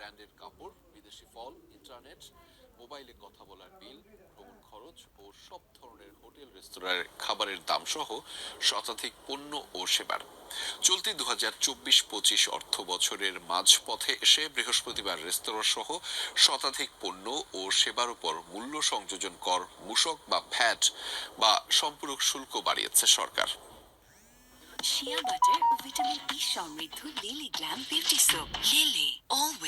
ব্র্যান্ডের কাপড়, বিদেশি ফল ইন্টারনেট মোবাইলে কথা বলার বিল, ভ্রমণ খরচ ও সব ধরনের হোটেল, রেস্তোরাঁর খাবারের দাম সহ শতাধিক পণ্য ও সেবার। চলতি দু হাজার চব্বিশ পঁচিশ অর্থ বছরের মাঝপথে এসে বৃহস্পতিবার রেস্তোরাঁ সহ শতাধিক পণ্য ও সেবার উপর মূল্য সংযোজন কর, মূসক বা ভ্যাট বা সম্পূরক শুল্ক বাড়িয়েছে সরকার। শিয়া বাটার ও ভিটামিন ই সমৃদ্ধ Lily glam beauty soap Lily always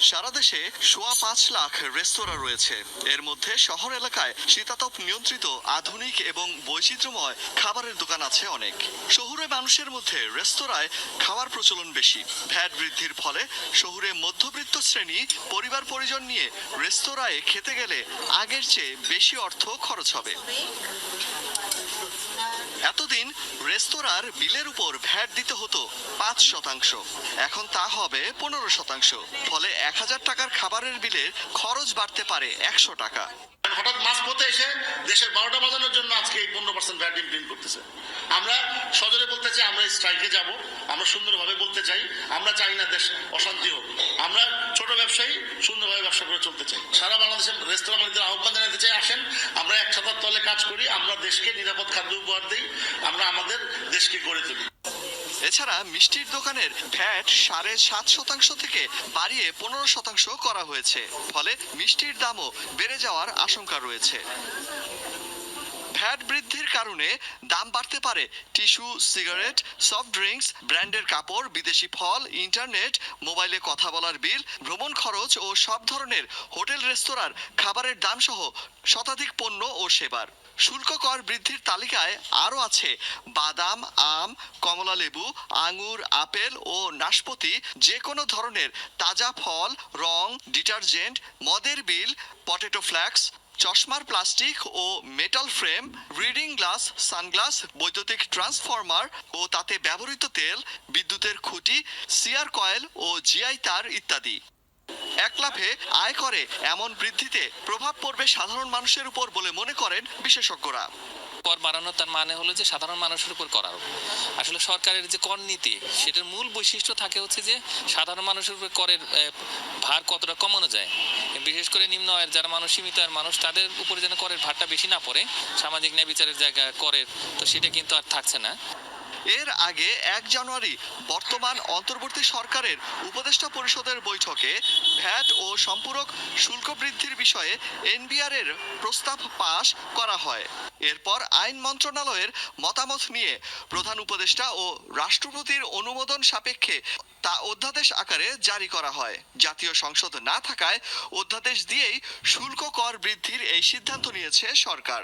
সারা দেশে সোয়া পাঁচ লাখ রেস্তোরাঁ রয়েছে। এর মধ্যে শহর এলাকায় শীতাতপ নিয়ন্ত্রিত আধুনিক এবং বৈচিত্র্যময় খাবারের দোকান আছে অনেক। শহুরে মানুষের মধ্যে রেস্তোরাঁয় খাওয়ার প্রচলন বেশি। ভ্যাট বৃদ্ধির ফলে শহুরে মধ্যবিত্ত শ্রেণি, পরিবার পরিজন নিয়ে রেস্তোরাঁয় খেতে গেলে আগের চেয়ে বেশি অর্থ খরচ হবে। এতদিন রেস্তোরাঁর বিলের উপর ভ্যাট দিতে হতো পাঁচ শতাংশ। এখন তা হবে পনেরো শতাংশ। ফলে এক হাজার টাকার খাবারের বিলের খরচ বাড়তে পারে একশো টাকা। হঠাৎ এসে দেশের বারোটা বাজানোর জন্য আজকে এই পনেরো পার্সেন্ট ভ্যাট করতেছে। আমরা সজরে বলতে চাই, আমরা স্ট্রাইকে যাব, আমরা সুন্দরভাবে বলতে চাই, আমরা চাই না দেশ অশান্তি হোক। আমরা ছোট ব্যবসায়ী, সুন্দরভাবে ব্যবসা করে চলতে চাই। সারা বাংলাদেশের রেস্তোরাঁ মালিকদের আহ্বান জানাতে চাই, আসেন, আমরা এক ছাতার তলে কাজ করি, আমরা দেশকে নিরাপদ খাদ্য উপহার দিই, আমরা আমাদের দেশকে গড়ে তুলি। এছাড়া মিষ্টির দোকানের ভ্যাট সাড়ে সাত শতাংশ থেকে বাড়িয়ে পনেরো শতাংশ করা হয়েছে। ফলে মিষ্টির দামও বেড়ে যাওয়ার আশঙ্কা রয়েছে। ভ্যাট বৃদ্ধির কারণে দাম বাড়তে পারে টিস্যু, সিগারেট, সফট ড্রিঙ্কস, ব্র্যান্ডের কাপড়, বিদেশি ফল, ইন্টারনেট, মোবাইলে কথা বলার বিল, ভ্রমণ খরচ ও সব ধরনের হোটেল, রেস্তোরাঁর খাবারের দাম সহ শতাধিক পণ্য ও সেবার। শুল্ক কর বৃদ্ধির তালিকায় আরও আছে বাদাম, আম, কমলা লেবু, আঙুর, আপেল ও নাশপাতি যে কোনো ধরনের তাজা ফল, রং, ডিটারজেন্ট, মদের বিল, পটেটো ফ্ল্যাক্স, চশমার প্লাস্টিক ও metal frame, reading glass, sunglass, বৈদ্যুতিক ট্রান্সফরমার ও তাতে ব্যবহৃত তেল, বিদ্যুতের খুঁটি, সিআর কয়েল ও জিআই তার ইত্যাদি। এক লাফে আয় করে, এমন বৃদ্ধিতে প্রভাব পড়বে সাধারণ মানুষের উপর বলে মনে করেন বিশেষজ্ঞরা। কর বাড়ানো তার মানে হলো যে সাধারণ মানুষের উপর করা। হবে। আসলে সরকারের যে কর নীতি, সেটার মূল বৈশিষ্ট্য থাকে হচ্ছে যে সাধারণ মানুষের উপর করের ভার কতটা কমানো যায়। বিশেষ করে নিম্ন আয়ের যারা মানুষ, সীমিত আয়ের মানুষ, তাদের উপরে যেন করের ভারটা বেশি না পড়ে, সামাজিক ন্যায় বিচারের জায়গায় করের, তো সেটা কিন্তু আর থাকছে না। এর আগে এক জানুয়ারি বর্তমান অন্তর্বর্তী সরকারের উপদেষ্টা পরিষদের বৈঠকে ভ্যাট ও সম্পূরক শুল্ক বৃদ্ধির বিষয়ে এনবিআর এর প্রস্তাব পাশ করা হয়। এরপর আইন মন্ত্রণালয়ের মতামত নিয়ে প্রধান উপদেষ্টা ও রাষ্ট্রপতির অনুমোদন সাপেক্ষে তা অধ্যাদেশ আকারে জারি করা হয়। জাতীয় সংসদ না থাকায় অধ্যাদেশ দিয়েই শুল্ক কর বৃদ্ধির এই সিদ্ধান্ত নিয়েছে সরকার।